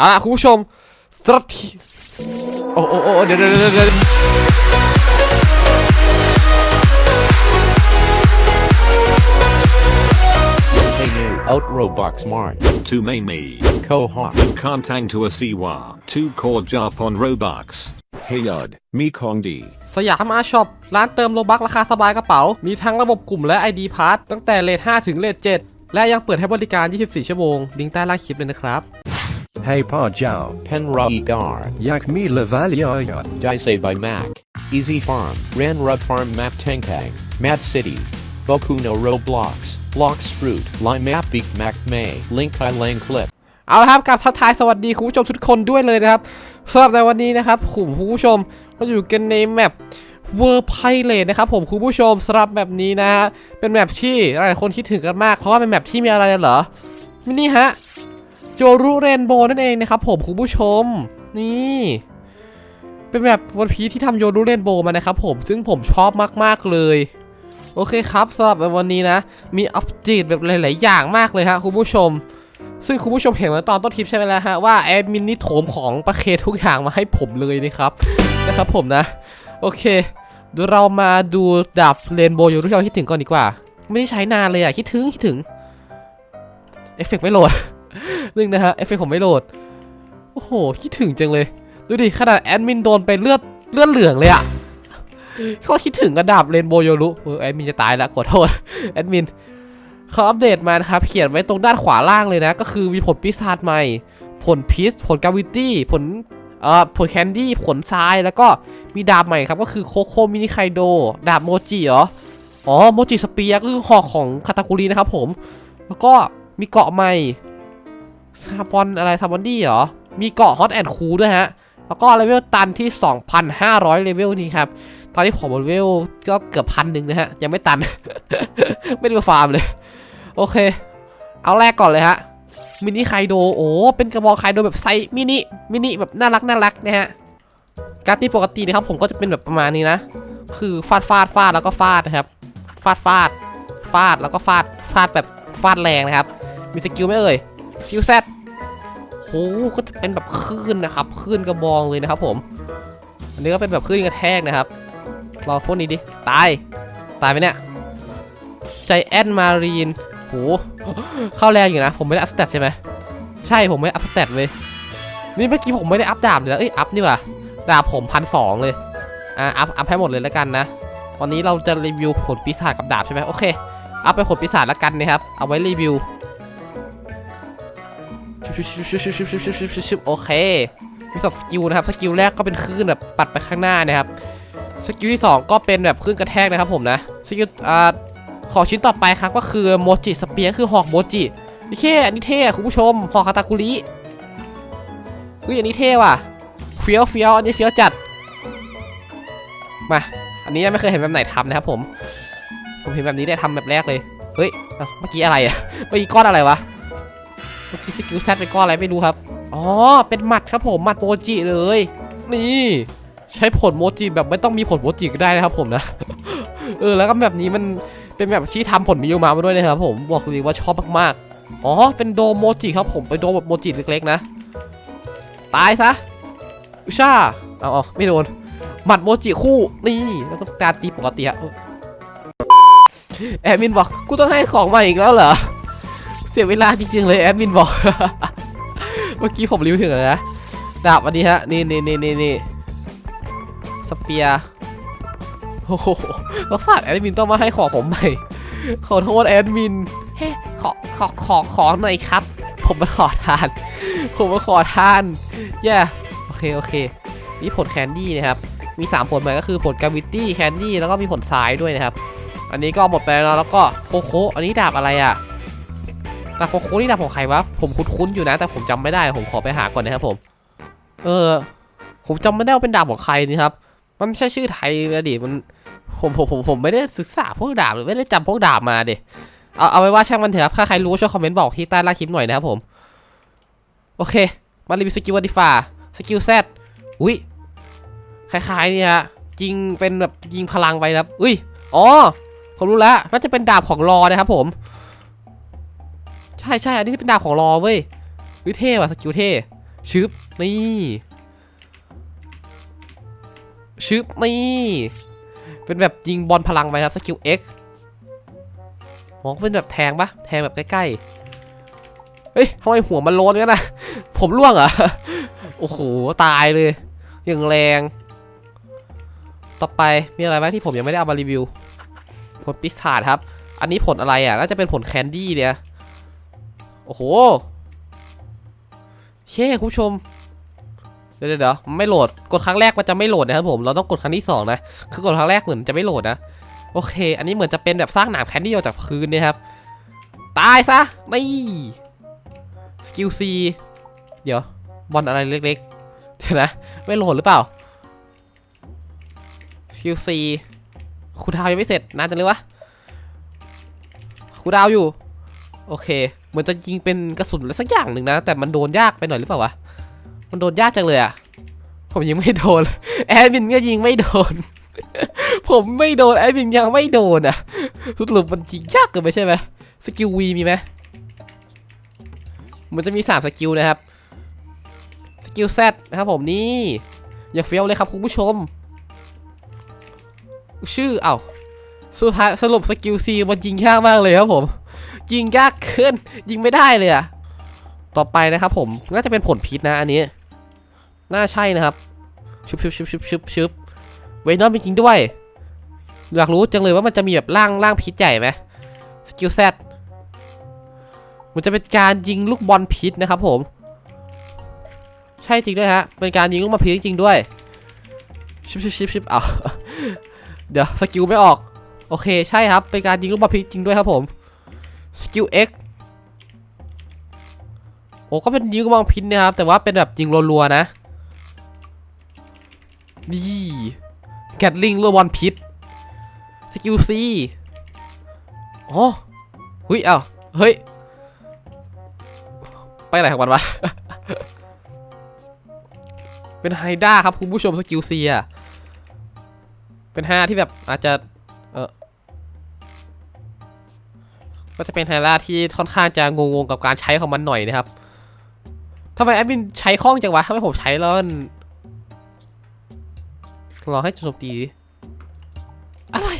เอาล่ะคุณผู้ชมสตรัทีโอ้โอ้โอ้เดี๋ยวเดี๋ยวเดี๋ยวเดี๋ยว Hey new out Roblox Mart. To main me. Kohawk. Kantang to a siwa. To core jump on Robux. Hey Yud. Me Kong D. สยามอาช็อปร้านเติมโลบักราคาสบายกระเป๋า มีทั้งระบบกลุ่มและ ID p a s s ตั้งแต่เลท5ถึงเลท7และยังเปิดให้บริการ 24 ชั่วโมง ลิงก์ใต้ล่างคลิปเลยนะครับ Hey Pa Jiao, Pen Ra Gar. Yak Mi Levalia Dicey by Mac. Easy Farm. Ran Rub Farm Map Tankang. Mad City. Boku no Roblox. Blocks Fruit. Lime Map Beak Mac May. Link Tai Lang Clip. เอาละครับกับทักทายสวัสดีคุณผู้ชมทุกคนด้วยเลยนะครับสำหรับในวันนี้นะครับคุณผู้ชมเราอยู่กันในแมปเวอร์ไพเลตนะครับผมคุณผู้ชมสำหรับแบบนี้นะฮะเป็นแมปที่หลายคนคิดถึงกันมาก เพราะว่าเป็นแมปที่มีอะไรเหรอมินี่ฮะ โจรุเรนโบนั่นเองนะครับผมคุณผู้ชม นี่เป็นแบบวันพีที่ทำโยรุเรนโบมานะครับผมซึ่งผมชอบมากๆเลย โอเคครับสำหรับในวันนี้นะ มีอัปเดตแบบหลาย ๆ อย่างมากเลยฮะคุณผู้ชม ซึ่งคุณผู้ชมเห็นมาตอนต้นคลิปใช่ไหมล่ะฮะว่าแอดมินนี่โถมของประเคทุกอย่างมาให้ผมเลยนะครับนะครับผมนะ โอเคเดี๋ยวเรามาดูดับเรนโบว์อยู่ที่เราคิดถึงก่อนดีกว่า ไม่ได้ใช้นานเลยอะ คิดถึง คิดถึง เอฟเฟกต์ไม่โหลด นึงนะฮะเอฟเฟกผมไม่โหลด โอ้โห คิดถึงจังเลย ดูดิ ขนาดแอดมินโดนไปเลือดเลือดเหลืองเลยอะก็คิดถึงกระดับเรนโบโยรุแอดมินจะตายแล้วขอโทษแอดมินเขาอัปเดตมานะครับ เขียนไว้ตรงด้านขวาล่างเลยนะ ก็คือมีผลปีศาจใหม่ ผลพีชผลกาวิตี้ผลเอ่อผลแคนดี้ผลทรายแล้วก็มีดาบใหม่ครับ ก็คือโคโคมินิไคโด ดาบโมจิเหรอ อ๋อโมจิสเปียก็คือหอกของคาตาคุรีนะครับผม แล้วก็มีเกาะใหม่ ซาบอนอะไรซาบอนดี้เหรอ มีเกาะฮอตแอนด์คูลด้วยฮะ แล้วก็เลเวลตันที่ 2,500 เลเวลนี้ครับ ตอนนี้ผมเลเวลก็เกือบพันหนึ่งนะฮะ ยังไม่ตัน ไม่ได้มาฟาร์มเลย โอเค เอาแรกก่อนเลยฮะ มินิไคโด โอ้ เป็นกระบอกไคโดแบบไซส์มินิ มินิแบบน่ารักน่ารักนะฮะ การตีปกตินะครับผมก็จะเป็นแบบประมาณนี้นะ คือฟาดฟาดฟาดแล้วก็ฟาดนะครับ ฟาดฟาดฟาดแล้วก็ฟาด ฟาดแบบฟาดแรงนะครับ มีสกิลไหมเอ่ย สกิลแซดโหก็จะเป็นแบบคลื่นนะครับคลื่นกระบองเลยนะครับ ผม อันนี้ก็เป็นแบบคลื่นกระแทกนะครับรอพวกนี้ดิตายตายไหมเนี่ยใจแอนมารีนโหเข้าแรงอยู่นะ ผมไม่ได้อัพสเตตใช่ไหมใช่ผมไม่อัพสเตตเลย นี่เมื่อกี้ผมไม่ได้อัพดาบเลยเอ้ยอัพนี่ว่ะดาบผมพันสองเลยอะอัพอัพให้หมดเลยแล้วกันนะวันนี้เราจะรีวิวผลปีศาจกับดาบใช่ไหมโอเคอัพไปผลปีศาจแล้วกันนะครับเอาไว้รีวิว ชุบชุบชุบชุบชุบชุบชุบชุบชุบชุบโอเคมีสองสกิลนะครับ สกิลแรกก็เป็นคลื่นแบบปัดไปข้างหน้านะครับ สกิลที่ 2 ก็เป็นแบบคลื่นกระแทกนะครับผมนะ สกิลอ่าขอชิ้นต่อไปครับก็คือโมจิสเปียร์คือหอกโมจินี่เท่อันนี้เท่คุณผู้ชม หอกคาตาคุริเฮ้ยอันนี้เท่ว่ะ เฟี้ยวเฟี้ยวอันนี้เฟี้ยวจัด มา อันนี้ไม่เคยเห็นแบบไหนทำนะครับผม ผมเห็นแบบนี้ได้ทำแบบแรกเลย เฮ้ย เมื่อกี้อะไรอะเมื่อกี้ก้อนอะไรวะ เมื่อกี้สกิลแซดเป็นก้อนอะไรไม่รู้ครับ อ๋อ เป็นหมัดครับผมหมัดโมจิเลย นี่ใช้ผลโมจิแบบไม่ต้องมีผลโมจิก็ได้นะครับผมนะ เออแล้วก็แบบนี้มันเป็นแบบที่ทำผลมิวมามาด้วยนะครับผมบอกเลยว่าชอบมากๆ อ๋อเป็นโดโมจิครับผมเป็นโดแบบโมจิเล็กๆนะ ตายซะอุช่าเอาเอาไม่โดนหมัดโมจิคู่นี่แล้วก็การตีปกติอะเออแอมินบอกกูต้องให้ของมาอีกแล้วเหรอ เสียเวลาจริงๆเลยแอดมินบอก เมื่อกี้ผมรีวิวถึงแล้วนะ ดาบอันนี้ฮะ นี่นี่นี่นี่นี่สเปียร์โอ้โหรักษาแอดมินต้องมาให้ของผมใหม่ ขอโทษแอดมิน เฮ้ขอขอขอขอหน่อยครับ ผมมาขอทาน ผมมาขอทาน แย่โอเค โอเค นี่ผลแคนดี้นะครับ มี 3 ผลใหม่ก็คือผลกาวิตี้แคนดี้แล้วก็มีผลทรายด้วยนะครับ อันนี้ก็หมดไปแล้วแล้วก็โคโคอันนี้ดาบอะไรอะ ดาบโคโคนี่ดาบของใครวะ ผมคุ้นๆอยู่นะ แต่ผมจำไม่ได้ ผมขอไปหาก่อนนะครับผม เออ ผมจำไม่ได้ว่าเป็นดาบของใครนี่ครับ มันไม่ใช่ชื่อไทยนะดิมันผมผมผมผมไม่ได้ศึกษาพวกดาบหรือไม่ได้จำพวกดาบมาเด็เอาเอาไว้ว่าช่างมันเถอะครับ ถ้าใครรู้ช่วยคอมเมนต์บอกที่ใต้ล่างคลิปหน่อยนะครับผม โอเค มารีวิวสกิลวัดิฟาสกิลแซดอุ้ย คล้ายๆนี่ฮะยิงเป็นแบบยิงพลังไปครับ อุ้ย อ๋อ ผมรู้แล้วน่าจะเป็นดาบของรอนะครับผม ใช่ใช่อันนี้เป็นดาบของรอเว้ยวิเท่ว่ะสกิลเท่ชึบนี่ชึบนี่เป็นแบบยิงบอลพลังไปครับสกิล X มองเป็นแบบแทงปะแทงแบบใกล้ๆเฮ้ยทำไมหัวมันโลนกันนะผมร่วงเหรอโอ้โหตายเลยอย่างแรง ต่อไปมีอะไรไหมที่ผมยังไม่ได้เอามารีวิวผลปิสตาร์ดครับ อันนี้ผลอะไรอะน่าจะเป็นผลแคนดี้เนี่ย โอ้โหเช่คุณผู้ชม เดี๋ยวเดี๋ยวไม่โหลด กดครั้งแรกมันจะไม่โหลดนะครับผม เราต้องกดครั้งที่สองนะ คือกดครั้งแรกเหมือนจะไม่โหลดนะ โอเค อันนี้เหมือนจะเป็นแบบสร้างหนามแคนดี้ออกจากพื้นเนะครับ ตายซะนี่สกิลซีเดี๋ยว บอลอะไรเล็กๆ เดี๋ยวนะ ไม่โหลดหรือเปล่าสกิลซีคูดาวยังไม่เสร็จนานจังเลยวะคูดาวอยู่ โอเค เหมือนจะยิงเป็นกระสุนอะไรสักอย่างหนึ่งนะ แต่มันโดนยากไปหน่อยหรือเปล่าวะ มันโดนยากจังเลยอะผมยิงไม่โดน แอดมินก็ยิงไม่โดน ผมไม่โดนแอดมินยังไม่โดนอะสรุปมันยิงยากเกินไปใช่ไหมสกิลวีมีไหมมันจะมี3สกิลนะครับ สกิลแซดนะครับผมนี่อย่าเฟี้ยวเลยครับคุณผู้ชม ชื่อเอ้าสุดท้ายสรุปสกิลซีมันยิงยากมากเลยครับผม ยิงยากขึ้น ยิงไม่ได้เลยอะต่อไปนะครับผมน่าจะเป็นผลพิษนะอันนี้ น่าใช่นะครับชุบชุบชุบชุบชุบชุบเวนอมจริงด้วย อยากรู้จังเลยว่ามันจะมีแบบร่างร่างพิษใหญ่ไหมสกิลแซดมันจะเป็นการยิงลูกบอลพิษนะครับผม ใช่จริงด้วยฮะ เป็นการยิงลูกบอลพิษจริงด้วย ชิบชิบชิบชิบเอาเดี๋ยวสกิลไม่ออก โอเคใช่ครับ เป็นการยิงลูกบอลพิษจริงด้วยครับผม สกิล X โอ้ก็เป็นยิงลูกบอลพิษนะครับ แต่ว่าเป็นแบบยิงรัวๆนะนี่แกตลิงลูกบอลพิษสกิล C อ๋อหุยเอ้าเฮ้ย ไปไหนของมันวะ เป็นไฮด้าครับคุณผู้ชมสกิล C อะ เป็นไฮด้าที่แบบอาจจะ ก็จะเป็นไฮด้าที่ค่อนข้างจะงงๆกับการใช้ของมันหน่อยนะครับทำไมแอดมินใช้คล่องจังวะทำไมผมใช้แล้วมันลอให้โจมตีอะไร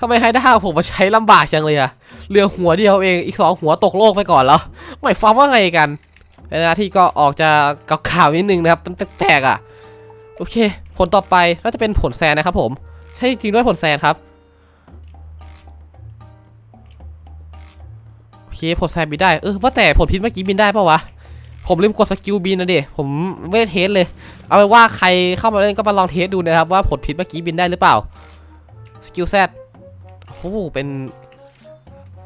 ทำไมไฮด้าผมมาใช้ลำบากจังเลยอะเรือหัวเดียวเองอีกสองหัวตกโลกไปก่อนแล้วหมายความว่าไงกันเวลาที่ก็ออกจะข่าวๆนิดนึงนะครับมันแปลกๆอะโอเค ผลต่อไปน่าจะเป็นผลแซนนะครับผมใช่จริงด้วยผลแซนครับ เคผลแซนบินได้ เออว่าแต่ผลพิษเมื่อกี้บินได้ปะวะ ผมลืมกดสกิลบินนะเด็ผมไม่ได้เทสเลย เอาไปนว่าใครเข้ามาเล่นก็มาลองเทสดูนะครับว่าผลพิษเมื่อกี้บินได้หรือเปล่า สกิลแซดโอ้โหเป็น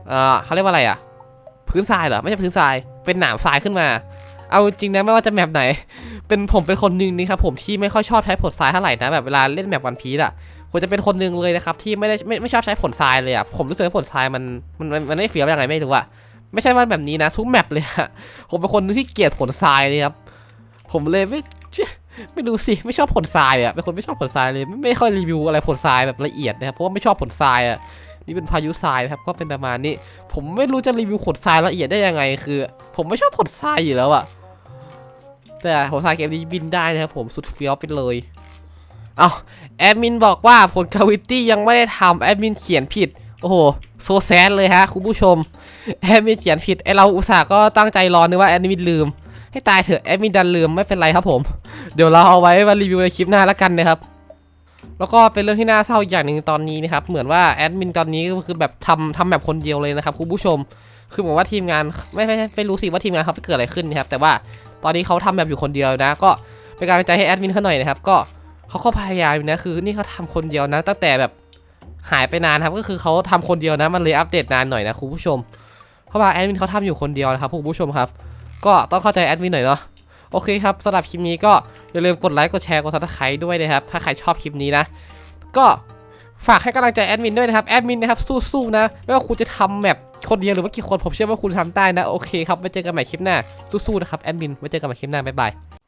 เอ่อเขาเรียกว่าอะไรอะ พื้นทรายเหรอ ไม่ใช่พื้นทราย เป็นหนามทรายขึ้นมา เอาจริงนะไม่ว่าจะแมปไหน เป็นผมเป็นคนหนึ่งนี่ครับผมที่ไม่ค่อยชอบใช้ผลทรายเท่าไหร่นะแบบเวลาเล่นแมปวันพีซอะ ผมจะเป็นคนหนึ่งเลยนะครับที่ไม่ได้ไม่ไม่ชอบใช้ผลทรายเลยอะผมรู้สึกว่าผลทรายมันมันมันไม่เฟี้ยวยังไงไม่รู้อะไม่ใช่ว่าแบบนี้นะทุกแมปเลยอะผมเป็นคนนึงที่เกลียดผลทรายเลยครับผมเลยไม่ไม่รู้สิไม่ชอบผลทรายอะเป็นคนไม่ชอบผลทรายเลยไม่ไม่ค่อยรีวิวอะไรผลทรายแบบละเอียดนะครับเพราะว่าไม่ชอบผลทรายอะนี่เป็นพายุทรายนะครับก็เป็นประมาณนี้ ผมไม่รู้จะรีวิวผลทรายละเอียดได้ยังไง คือ ผมไม่ชอบผลทรายอยู่แล้วอะแต่ผลทรายเกมนี้บินได้นะครับผมสุดเฟี้ยวไปเลย เอาแอดมินบอกว่าผลคาวิตี้ยังไม่ได้ทำแอดมินเขียนผิด โอ้โห โซแซดเลยฮะ คุณผู้ชม แอดมินเขียนผิดไอเราอุตส่าห์ก็ตั้งใจรอนึกว่าแอดมินลืม ให้ตายเถอะแอดมินดันลืมไม่เป็นไรครับผม เดี๋ยวเราเอาไว้มารีวิวในคลิปหน้าแล้วกันนะครับ แล้วก็เป็นเรื่องที่น่าเศร้าอีกอย่างหนึ่งตอนนี้นะครับ เหมือนว่าแอดมินตอนนี้ก็คือแบบทำทำแบบคนเดียวเลยนะครับคุณผู้ชม คือเหมือนว่าทีมงานไม่ไม่ไม่รู้สิว่าทีมงานเขาเกิดอะไรขึ้นนะครับ แต่ว่าตอนนี้เขาทำแบบอยู่คนเดียวนะ ก็เป็นกำลังใจให้แอดมินเขาหน่อยนะครับ ก็ เขาก็พยายามอยู่นะคือนี่เขาทำคนเดียวนะ ตั้งแต่แบบหายไปนานครับก็คือเขาทำคนเดียวนะมันเลยอัปเดตนานหน่อยนะคุณผู้ชม เพราะว่าแอดมินเขาทำอยู่คนเดียวนะครับคุณผู้ชมครับ ก็ต้องเข้าใจแอดมินหน่อยเนาะโอเคครับสำหรับคลิปนี้ก็อย่าลืมกดไลค์กดแชร์กดซับสไครต์ด้วยนะครับถ้าใครชอบคลิปนี้นะ ก็ฝากให้กำลังใจแอดมินด้วยนะครับแอดมินนะครับสู้ๆนะไม่ว่าคุณจะทำแบบคนเดียวหรือว่ากี่คนผมเชื่อว่าคุณทำได้นะโอเคครับไว้เจอกันใหม่คลิปหน้าสู้ๆนะครับแอดมินไว้เจอกันใหม่คลิปหน้าบ๊ายบาย